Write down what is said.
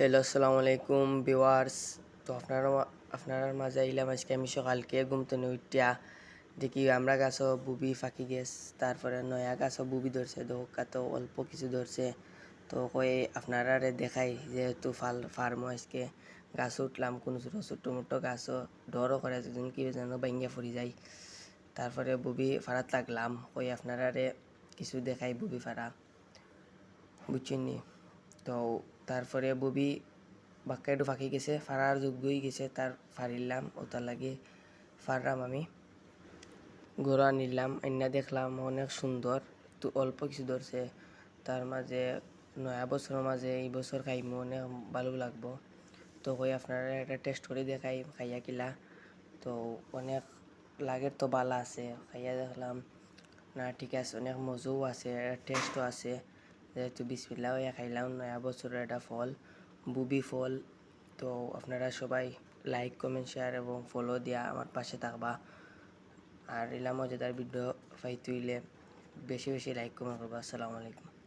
Hello আসসালামু আলাইকুম viewers তো আপনারা আপনার মাঝে আইলাম আজকে আমি সকালকে ঘুমতে উঠিয়া। দেখি আমরা গাছও বুবি ফাঁকি গেছ, তারপরে নয়া গাছও বুবি ধরছে দোকা তো অল্প কিছু ধরছে। তো কয়ে আপনারা দেখাই, যেহেতু ফাল ফার্ম আজকে গাছ উঠলাম, কোনো ছোটো ছোটো মোটো গাছও ডরও করে যেন কি যেন ভাঙ্গিয়া ফুরি যায়। তারপরে বুবি ফাড়াত লাগলাম কই আপনারা কিছু দেখাই বুবি ফাড়া। বুঝছেন তো তারপরে ববি বাক্কা একটু ফাঁকি গেছে ফাড়ার যোগ্যই গেছে তার ফাড়িলাম ওটার লাগে ফাড়লাম আমি। গোড়া নিলাম আইনা দেখলাম অনেক সুন্দর তো অল্প কিছু ধরছে তার মাঝে নয়া বছরের মাঝে এই বছর খাইমু অনেক ভালো লাগবো। তো কই আপনারা একটা টেস্ট করে দেখাই, খাইয়া কিলা? তো অনেক লাগের তো বালা আছে, খাইয়া দেখলাম না, ঠিক আছে, অনেক মজাও আছে টেস্টও আছে। যেহেতু বিসমিল্লা হইয়া খাইলাম, নয়া বছরের একটা ফল, বুবি ফল। তো আপনারা সবাই লাইক কমেন্ট শেয়ার এবং ফলো দিয়া আমার পাশে থাকবা। আর এলাম মজাদার ভিডিও পাইতে হইলে বেশি বেশি লাইক কমেন্ট করবা। আসসালামু আলাইকুম।